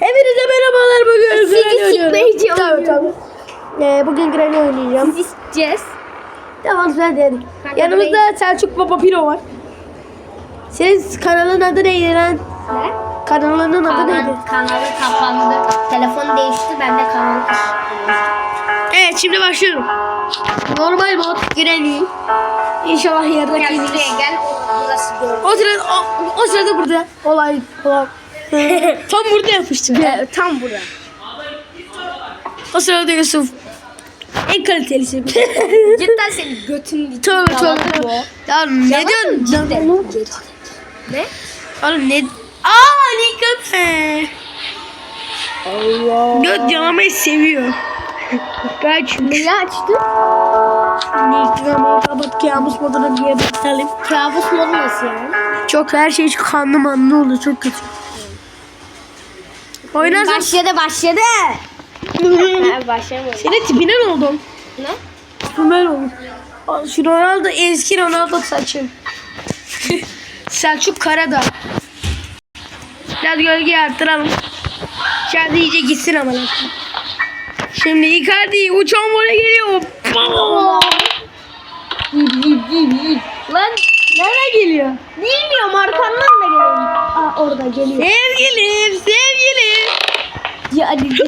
Hepinize merhabalar bugün Sizi sikmeyeceğim. Tabii tabii. Ee, bugün Granny oynayacağım. Biz isteyeceğiz. Tamam sen de. Kanka Yanımızda Selçuk Baba Piro var. Senin kanalın adı neydi lan? Ne? Kanalının adı neydi? Kanal, kanalı kapandı. Telefon değişti. Ben de kanalı kapattım. Evet şimdi başlıyorum. Normal mod Granny. İnşallah yarıda Gel şuraya gel. Burası. O sırada, o, o sırada burada. Olay. Olay. Tam burada yapmıştık. Ee, tam bura. O sırada Yusuf. En kalitelisi. Cidden senin götün Tövbe tövbe. Ya ne diyorsun? Cidden. Ne? Oğlum ne? Aa ne köpe. Allah. Göt yalamayı seviyor. Kaç. Neyi açtın? Nickname'ı kapat kabus moduna diye bakalım. Kabus modu nasıl yani? Çok her şey kanlı manlı oldu çok kötü. Oynarsan Başladı başladı. başlamadı. senin tipine ne oldu? Ne? Sümer olmuş. Şu Ronaldo eski Ronaldo saçı. Selçuk Karadağ. Biraz gölgeyi arttıralım. Kendi iyice gitsin ama. lan. Şimdi Icardi uçan vole geliyor. Lan Nereye geliyor? bilmiyorum arkandan da geliyor. Aa orada geliyor. Sevgilim, sevgilim. Hadi gir.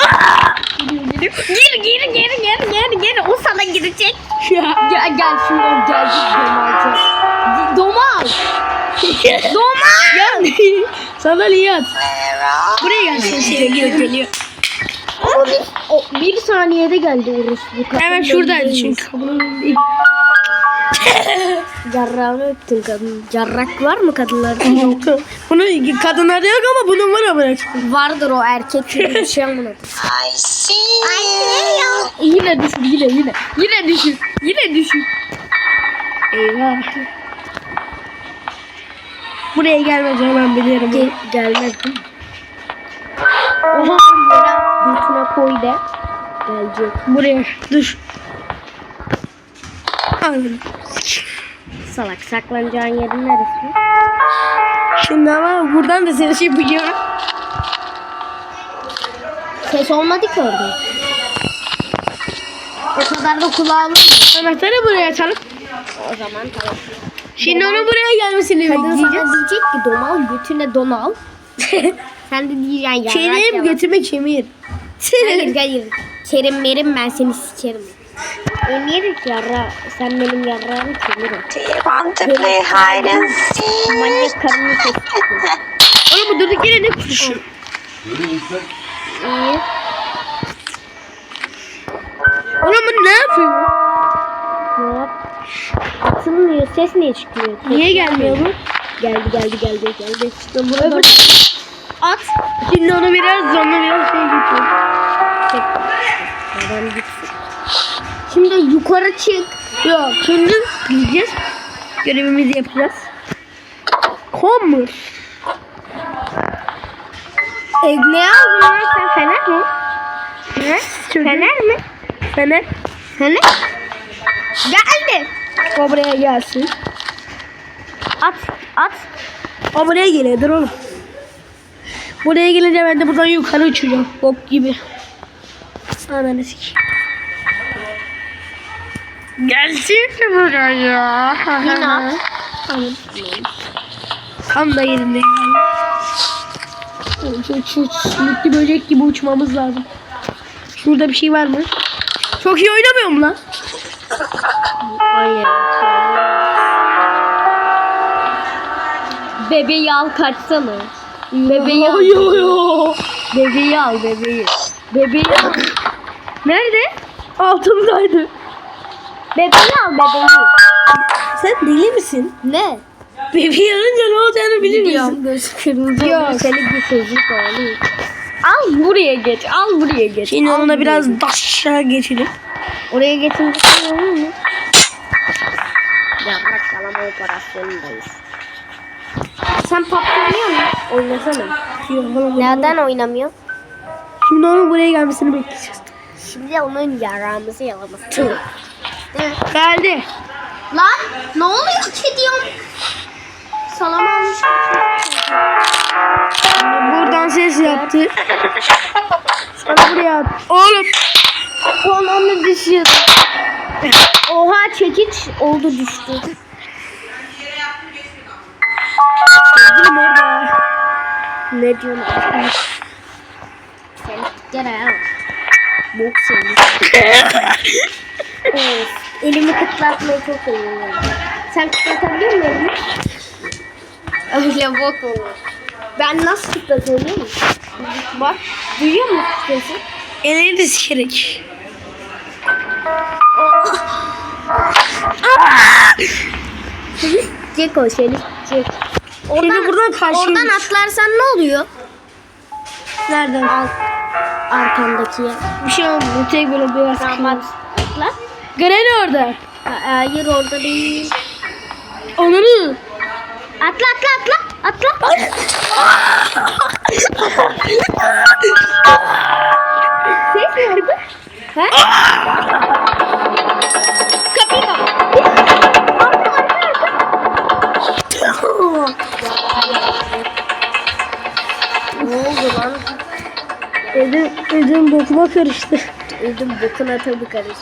Gir gir gir gir gir gir. O sana girecek. Ya gel şimdi o gelecek domalacak. Di- Domal. Domal. Gel. Sandalye at. Buraya gelsin. Geliyor, geliyor. O bir, saniyede geldi orası. Hemen şuradaydı çünkü. Yarrağını öptün kadın. Yarrak var mı kadınlarda? Yok. Bunun kadınlarda yok ama bunun var ama. Vardır o erkek gibi bir şey amına. I see Yine düşür yine yine. Yine düşür. Yine düşür. Eyvah. Buraya gelmeyeceğim ben biliyorum. Gel, gelmez değil mi? Oha yere götüne koy de. Gelecek. Buraya düş. Aynen. Salak saklanacağın yerin neresi? Şimdi ama buradan da seni şey biliyorum. Ses olmadı ki orada. O kadar da kulağım Anahtarı buraya açalım. O zaman tamam. Şimdi onun buraya gelmesini Kadın sana bekleyeceğiz. diyecek ki donal götüne donal. Sen de diyeceksin yarrak Kerim götüme kemir. Hayır hayır. Kerim merim ben seni sikerim. De ki yarra? Sen benim yarrağımı kemirim. Do you want to play hide and seek? Manyak karını sesliyorsun. Oğlum bu durduk yere ne konuşuyor? İyi. Oğlum bu ne yapıyor? Ne yap? Atılmıyor. Ses niye çıkıyor? Niye gelmiyor bu? Geldi geldi geldi geldi. Ben burada Öbür at. Şimdi onu biraz sonra biraz şey geçiyor. Tek Neden gitsin? Şimdi yukarı çık. Yok şimdi gideceğiz. Görevimizi yapacağız. Homer. E, ne aldın lan sen? Fener mi? Ne? Fener mi? Fener. Fener? Geldi. O buraya gelsin. At at. O buraya geliyor. Dur oğlum. Buraya gelince ben de buradan yukarı uçacağım. Bok gibi. Ananı sikeyim. Gelsin mi buraya? Yine at. Tam da yerinde. Oğlum Şu, şu sümüklü böcek gibi uçmamız lazım. Şurada bir şey var mı? Çok iyi oynamıyorum lan. Aynen. Bebeği al kaçsana. Bebeği al. Yo, yo. Bebeği al bebeği. Bebeği al. Nerede? Altımdaydı. Bebeği al bebeği. Sen deli misin? Ne? Bebeği alınca ne olacağını bilir misin? Göz kırmızı Yok. oldu. Seni bir sözlük ağlıyor. Al buraya geç. Al buraya geç. Şimdi al onunla buraya biraz geç. aşağı geçelim. Oraya geçince sen olur mu? Yaprak kalama operasyonundayız. Sen oynuyor musun? Oynasana. Neden oynamıyorsun? Şimdi onun buraya gelmesini bekleyeceğiz. Şimdi onun yaramızı yalaması. Geldi. Lan ne oluyor kediyorum? Salam almış. Buradan ses yap. atı. Sana buraya at. Oğlum. Onu düşüyordu. Oha çekiç oldu düştü. Orada. Ne diyorsun? Sen gel ayağa bak. Bok seni. evet. Elimi kıtlatmayı çok seviyorum. Sen kıtlatabiliyor musun elini? Öyle bok olur. Ben nasıl kıtlatıyorum biliyor musun? Bak. Duyuyor musun sesi? Elini sikerek. Ceko seni. Cek. Şimdi buradan karşıya Oradan atlarsan ne oluyor? Nereden? Al. Arkandaki yer. Bir şey olmuyor. Tek böyle biraz Tamam at. sıkıyor. Atla. Granny orada. Ha- Hayır orada değil. Onları. Atla atla atla. Atla. Ses mi oldu? He? Bokuma karıştı. Öldüm bokuna tabii karış.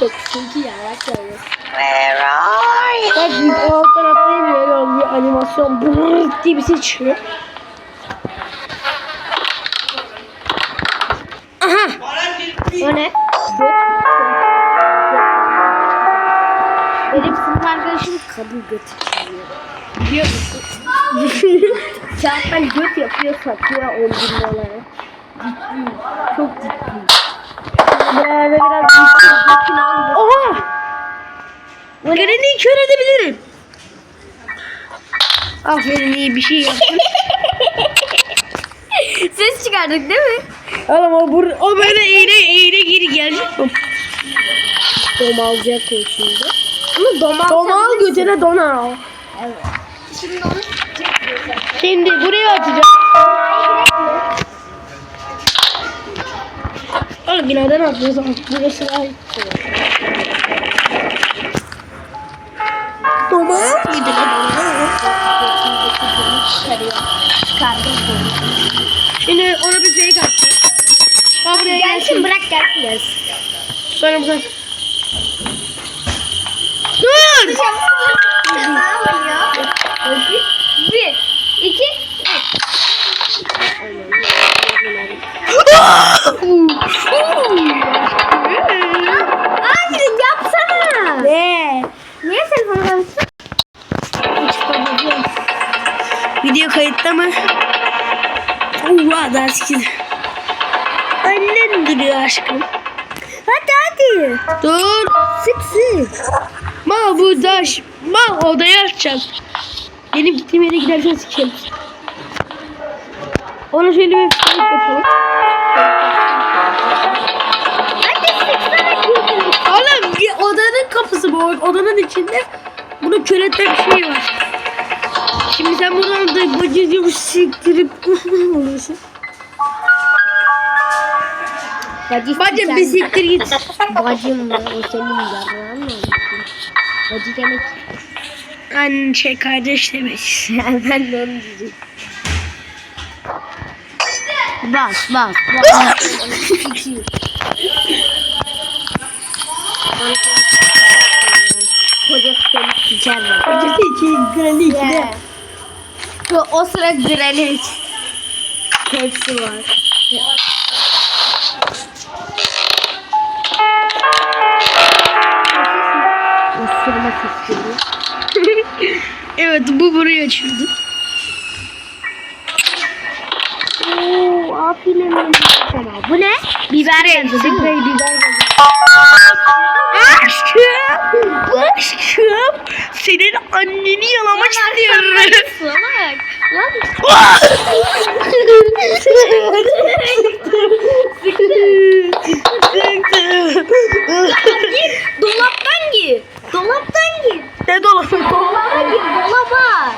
Çok çünkü yarak yalnız. Where are you? Bak biz o alt taraftayım böyle oluyor. Animasyon brrrr diye bir ses çıkıyor. Aha. O ne? Benim sınıf arkadaşım kadın göt çıkıyor. Biliyor musun? Çağatay göt yapıyor satıyor 10 bin dolara. Ciddi. Çok ciddi. Buralarda biraz ciddi. Oha. Granny'yi kör edebilirim. Aferin iyi bir şey yaptın. Ses çıkardık değil mi? Oğlum o, bur o böyle eğre eğre geri gelecek? Domalacak o şimdi. Ama domal Domal götüne donar. Evet. Şimdi onu Şimdi buraya atacağım. Oğlum binadan atıyoruz ama burası lan? çıkarıyor. Çıkardım bunu. Şimdi ona bir fake atacağım. Ha buraya Gelsin gelsin. bırak gelsin. Sonra buradan. Dur! Bir, iki, Abi yapsana. Ne? Niye telefonu konuştun? Video kayıtta mı? Oha ders gidiyor. Annen duruyor aşkım. Hadi hadi. Dur. Sık sık. Ma bu daş. Ma odaya açacağım. Benim gittiğim yere gidersen sikerim. Ona şöyle bir fake yapalım. Oğlum bir odanın kapısı bu. Odanın içinde bunu köreten bir şey var. Şimdi sen buradan da bacı siktirip olursun. Bacı Bacım bir siktir git. Bacım mı? O senin yarrağın mı? Bacı demek. Anne şey kardeş demek. ben de onu diyeceğim. Bas bas bas. Kocası seni siker mi? İki, granny iki de. O, sıra granit. Hepsi var. Isırma sesleri. evet bu burayı açıyordu. Oo, afiyle mi? Bu ne? Biber gazı değil biber gazı. Aşkım, aşkım. Senin anneni yalamak istiyorum. Salak. Lan. Gir, dolaptan gir. Dolaptan gir. Ne dolabı? Dolaba gir, dolaba.